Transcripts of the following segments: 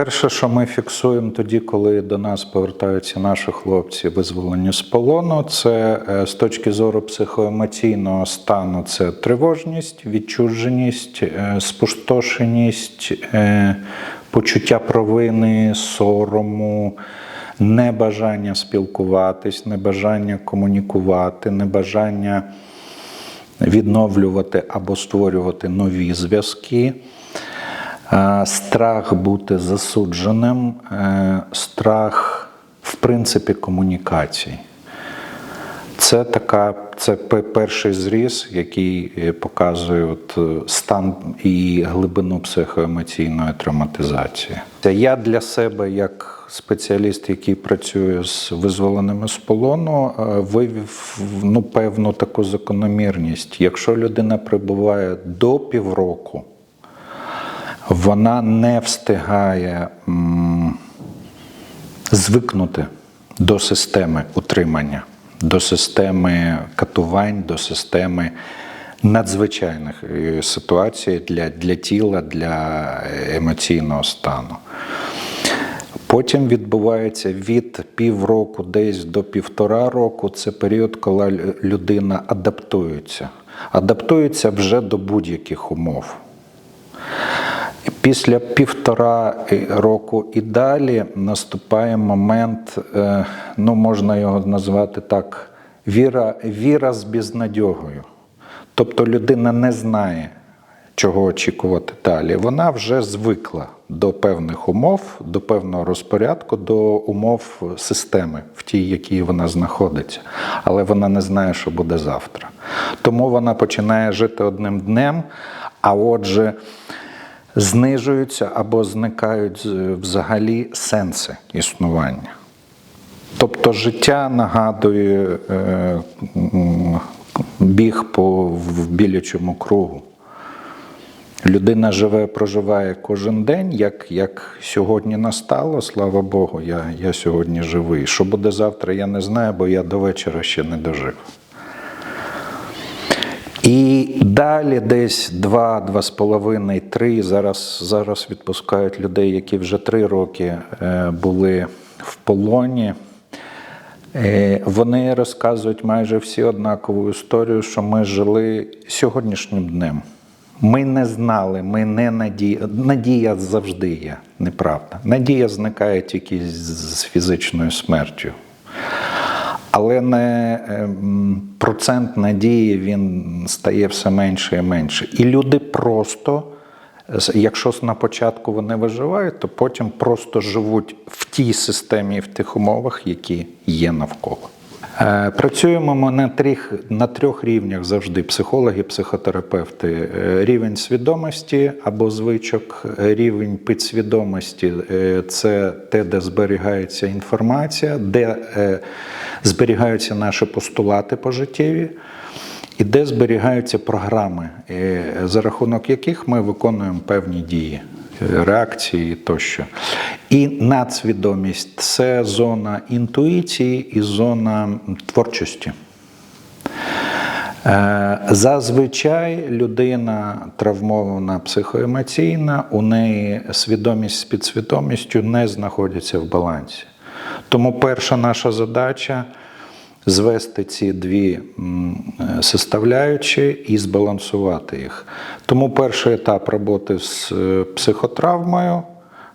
Перше, що ми фіксуємо тоді, коли до нас повертаються наші хлопці, визволені з полону, це е, з точки зору психоемоційного стану це тривожність, відчуженість, е, спустошеність, е, почуття провини, сорому, небажання спілкуватись, небажання комунікувати, небажання відновлювати або створювати нові зв'язки. Е, Страх бути засудженим, е, страх, в принципі, комунікації. Це така, це перший зріз, який е, показує от стан і глибину психоемоційної травматизації. Я для себе, як спеціаліст, який працює з визволеними з полону, вивів ну, певну таку закономірність. Якщо людина перебуває до півроку, вона не встигає звикнути до системи утримання, до системи катувань, до системи надзвичайних е, ситуацій для, для тіла, для емоційного стану. Потім відбувається від півроку десь до півтора року. Це період, коли людина адаптується. Адаптується вже до будь-яких умов. Після півтора року і далі наступає момент, е, ну можна його назвати так, віра, віра з безнадьогою. Тобто людина не знає, чого очікувати далі. Вона вже звикла до певних умов, до певного розпорядку, до умов системи, в тій, якій вона знаходиться. Але вона не знає, що буде завтра. Тому вона починає жити одним днем, а отже, знижуються або зникають взагалі сенси існування. Тобто життя нагадує е, біг по в білячому кругу. Людина живе, проживає кожен день, як, як сьогодні настало, слава Богу, я, я сьогодні живий. Що буде завтра, я не знаю, бо я до вечора ще не дожив. І далі десь два, два з половиною, три. Зараз, зараз відпускають людей, які вже три роки е, були в полоні. Е, Вони розказують майже всі однакову історію, що ми жили сьогоднішнім днем. Ми не знали, ми не надія. Надія завжди є, неправда. Надія зникає тільки з фізичною смертю. Але не ем, процент надії він стає все менше і менше. І люди просто, якщо на початку вони виживають, то потім просто живуть в тій системі, в тих умовах, які є навколо. Е, Працюємо ми на трьох, на трьох рівнях завжди: психологи, психотерапевти. Е, Рівень свідомості або звичок, рівень підсвідомості е, це те, де зберігається інформація, де зберігаються наші постулати пожиттєві. І де зберігаються програми, за рахунок яких ми виконуємо певні дії, реакції тощо. І надсвідомість це зона інтуїції і зона творчості. Е, Зазвичай людина травмована психоемоційна, у неї свідомість з підсвідомістю не знаходяться в балансі. Тому перша наша задача звести ці дві е, составляючі і збалансувати їх. Тому перший етап роботи з е, психотравмою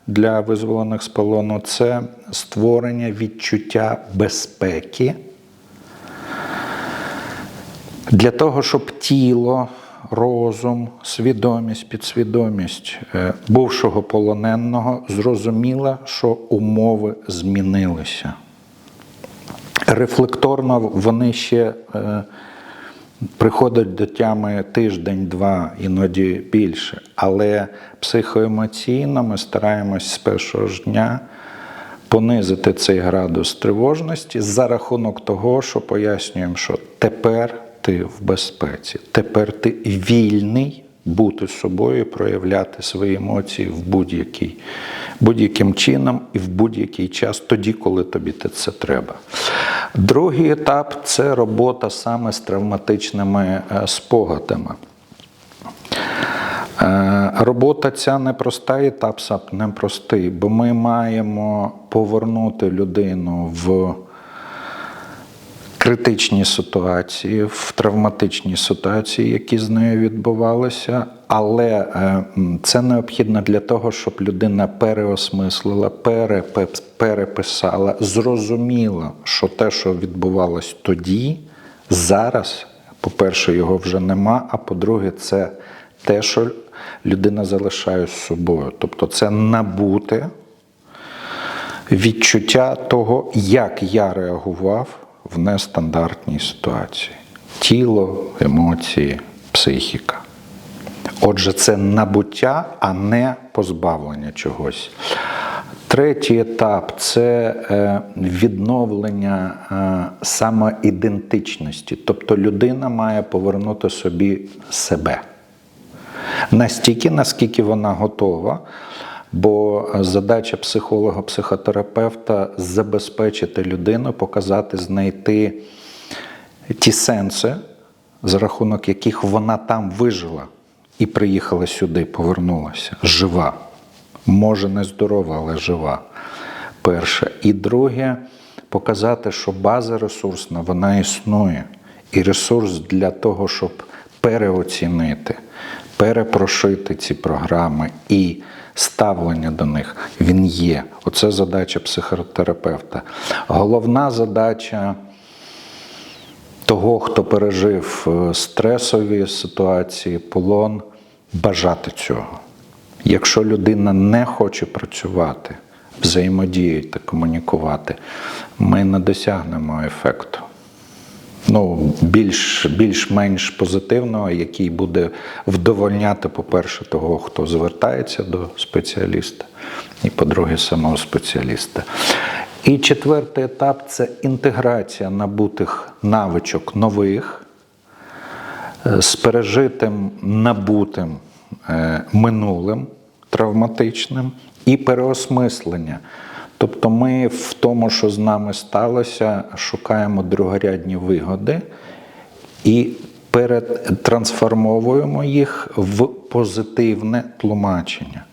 для визволених з полону це створення відчуття безпеки для того, щоб тіло, розум, свідомість, підсвідомість е, бувшого полоненого зрозуміла, що умови змінилися. Рефлекторно вони ще е, приходять до тями тиждень-два, іноді більше. Але психоемоційно ми стараємось з першого ж дня понизити цей градус тривожності за рахунок того, що пояснюємо, що тепер ти в безпеці, тепер ти вільний бути собою, проявляти свої емоції в будь-який, будь-яким чином і в будь-який час, тоді, коли тобі це треба. Другий етап це робота саме з травматичними е, спогадами. Е, Робота ця непроста, етап непростий, бо ми маємо повернути людину в критичні ситуації, в травматичні ситуації, які з нею відбувалися. Але е, це необхідно для того, щоб людина переосмислила, переписала, зрозуміла, що те, що відбувалось тоді, зараз, по-перше, його вже нема. А по-друге, це те, що людина залишає з собою. Тобто це набути відчуття того, як я реагував в нестандартній ситуації: тіло, емоції, психіка. Отже, це набуття, а не позбавлення чогось. Третій етап це е, відновлення е, самоідентичності. Тобто людина має повернути собі себе настільки, наскільки вона готова. Бо задача психолога, психотерапевта забезпечити людину, показати, знайти ті сенси, за рахунок яких вона там вижила і приїхала сюди, повернулася жива. Може, не здорова, але жива. Перше. І друге, показати, що база ресурсна, вона існує. І ресурс для того, щоб переоцінити, перепрошити ці програми і ставлення до них, він є. Оце задача психотерапевта. Головна задача того, хто пережив е, стресові ситуації, полон, бажати цього. Якщо людина не хоче працювати, взаємодіяти, комунікувати, ми не досягнемо ефекту. Ну, більш, більш-менш позитивного, який буде вдовольняти, по-перше, того, хто звертається до спеціаліста, і, по-друге, самого спеціаліста. І четвертий етап це інтеграція набутих навичок нових з пережитим набутим е, минулим травматичним і переосмислення. Тобто ми в тому, що з нами сталося, шукаємо другорядні вигоди і перетрансформовуємо їх в позитивне тлумачення.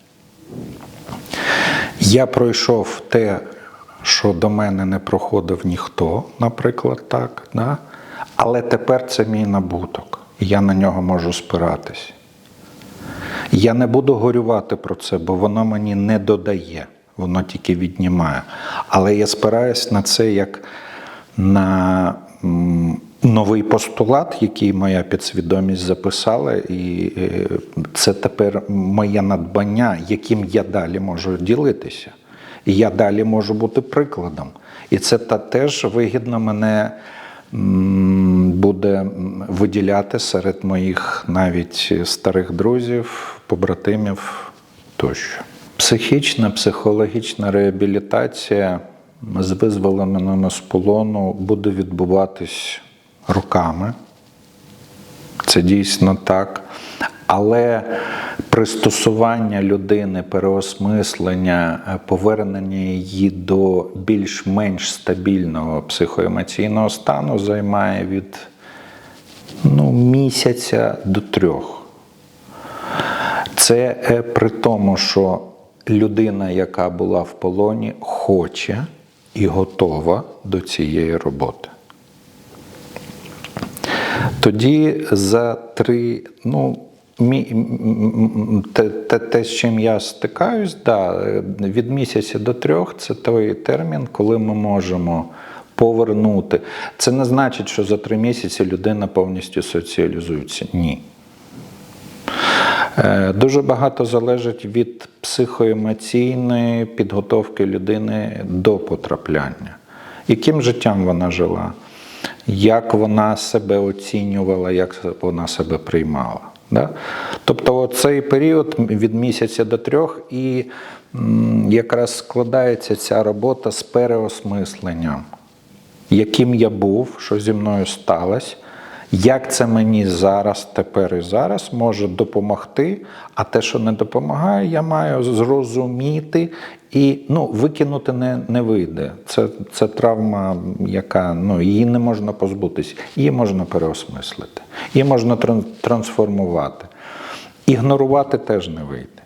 Я пройшов те, що до мене не проходив ніхто, наприклад, так. Да? Але тепер це мій набуток. і Я на нього можу спиратись. Я не буду горювати про це, бо воно мені не додає, воно тільки віднімає. Але я спираюсь на це як на новий постулат, який моя підсвідомість записала, і е, це тепер моє надбання, яким я далі можу ділитися. І я далі можу бути прикладом. І це та теж вигідно мене буде виділяти серед моїх навіть старих друзів, побратимів тощо. Психічна, психологічна реабілітація з визволеними з полону буде відбуватись роками. Це дійсно так. Але пристосування людини, переосмислення, е, повернення її до більш-менш стабільного психоемоційного стану займає від ну, місяця до трьох. Це е, при тому, що людина, яка була в полоні, хоче і готова до цієї роботи. Тоді за три, ну, те, те, те, з чим я стикаюсь, да, від місяця до трьох це той термін, коли ми можемо повернути. Це не значить, що за три місяці людина повністю соціалізується. Ні. Е, Дуже багато залежить від психоемоційної підготовки людини до потрапляння. Яким життям вона жила, як вона себе оцінювала, як вона себе приймала. Да? Тобто цей період від місяця до трьох і якраз складається ця робота з переосмисленням, яким я був, що зі мною сталося, як це мені зараз, тепер і зараз може допомогти, а те, що не допомагає, я маю зрозуміти і ну, викинути не, не вийде. Це, це травма, яка ну, її не можна позбутися, її можна переосмислити, її можна трансформувати. Ігнорувати теж не вийде.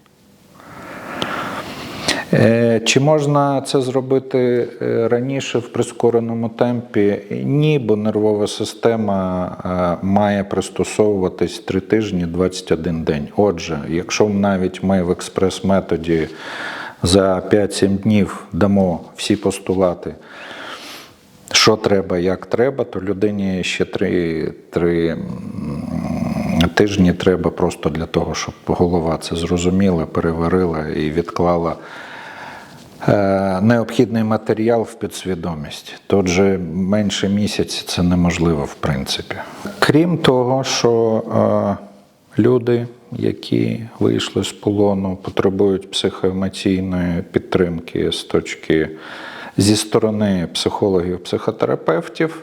Е, Чи можна це зробити е, раніше в прискореному темпі? Ні, бо нервова система е, має пристосовуватись 3 тижні 21 день. Отже, якщо навіть ми в експрес-методі за 5-7 днів дамо всі постулати, що треба, як треба, то людині ще 3, 3 тижні треба просто для того, щоб голова це зрозуміла, переварила і відклала необхідний матеріал в підсвідомість. Тот же менше місяця це неможливо, в принципі. Крім того, що е, люди, які вийшли з полону, потребують психоемоційної підтримки з точки зі сторони психологів, психотерапевтів.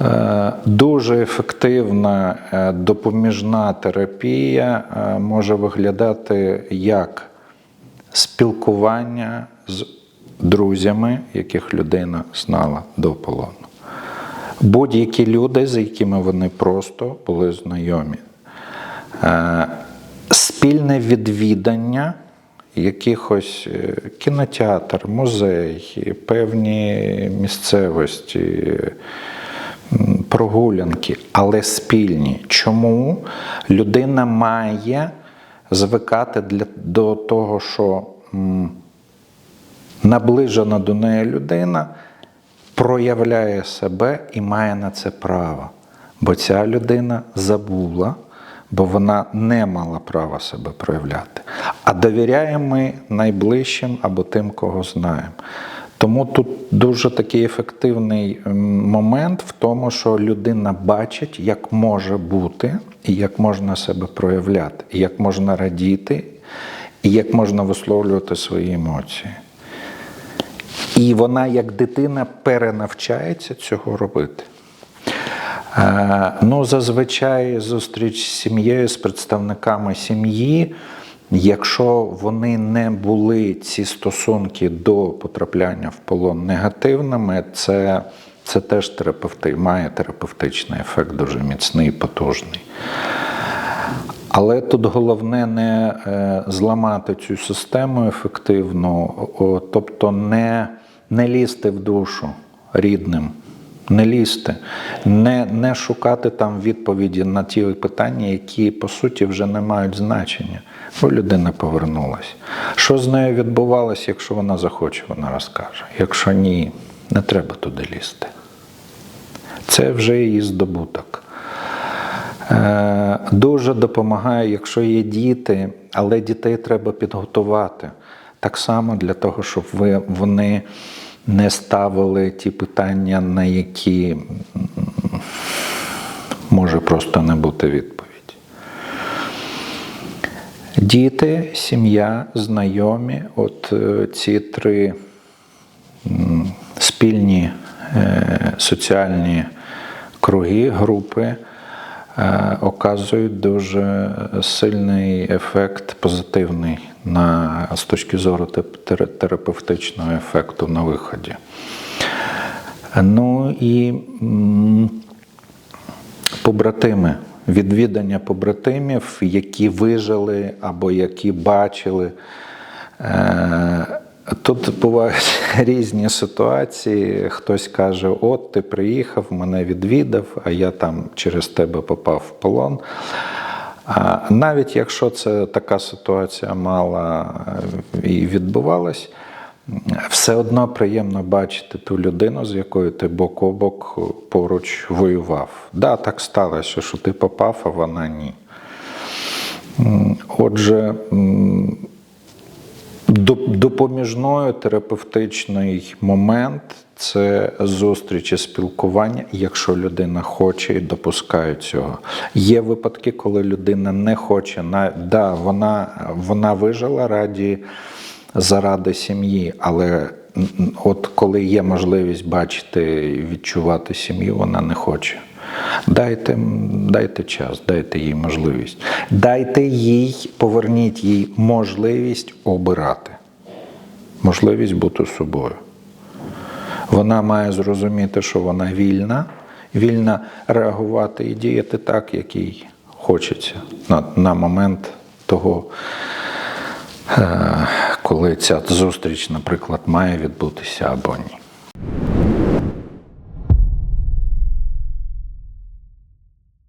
Е, Дуже ефективна е, допоміжна терапія е, може виглядати як спілкування з друзями, яких людина знала до полону. Будь-які люди, з якими вони просто були знайомі. Е, Спільне відвідання якихось е, кінотеатр, музей, певні місцевості, прогулянки, але спільні. Чому людина має звикати для, до того, що м, наближена до неї людина проявляє себе і має на це право. Бо ця людина забула, бо вона не мала права себе проявляти. А довіряємо ми найближчим або тим, кого знаємо. Тому тут дуже такий ефективний момент в тому, що людина бачить, як може бути, і як можна себе проявляти, і як можна радіти, і як можна висловлювати свої емоції. І вона, як дитина, перенавчається цього робити. Е, Ну, зазвичай зустріч з сім'єю, з представниками сім'ї, якщо вони не були ці стосунки до потрапляння в полон негативними, це, це теж терапевти, має терапевтичний ефект дуже міцний потужний. Але тут головне не е, зламати цю систему ефективно, тобто не, не лізти в душу рідним, не лізти, не, не шукати там відповіді на ті питання, які по суті вже не мають значення, бо людина повернулася. Що з нею відбувалося, якщо вона захоче, вона розкаже. Якщо ні, не треба туди лізти. Це вже її здобуток. Е, Дуже допомагає, якщо є діти, але дітей треба підготувати так само для того, щоб ви, вони не ставили ті питання, на які може просто не бути відповіді. Діти, сім'я, знайомі, от е, ці три спільні е, соціальні круги, групи е, оказують дуже сильний ефект позитивний на, з точки зору терапевтичного ефекту на виході. Ну і побратими, відвідання побратимів, які вижили або які бачили. Е, Тут бувають різні ситуації. Хтось каже: От ти приїхав, мене відвідав, а я там через тебе попав в полон. Навіть якщо це така ситуація мала е, і відбувалась, все одно приємно бачити ту людину, з якою ти бок о бок поруч воював. Да, так сталося, що ти попав, а вона ні. Отже, допоміжною терапевтичний момент це зустріч і спілкування, якщо людина хоче і допускає цього. Є випадки, коли людина не хоче, да, вона, вона вижила раді заради сім'ї, але от коли є можливість бачити і відчувати сім'ю, вона не хоче. Дайте, дайте час, дайте їй можливість. Дайте їй, поверніть їй можливість обирати, можливість бути собою. Вона має зрозуміти, що вона вільна, вільна реагувати і діяти так, як їй хочеться на, на момент того, е, коли ця зустріч, наприклад, має відбутися або ні.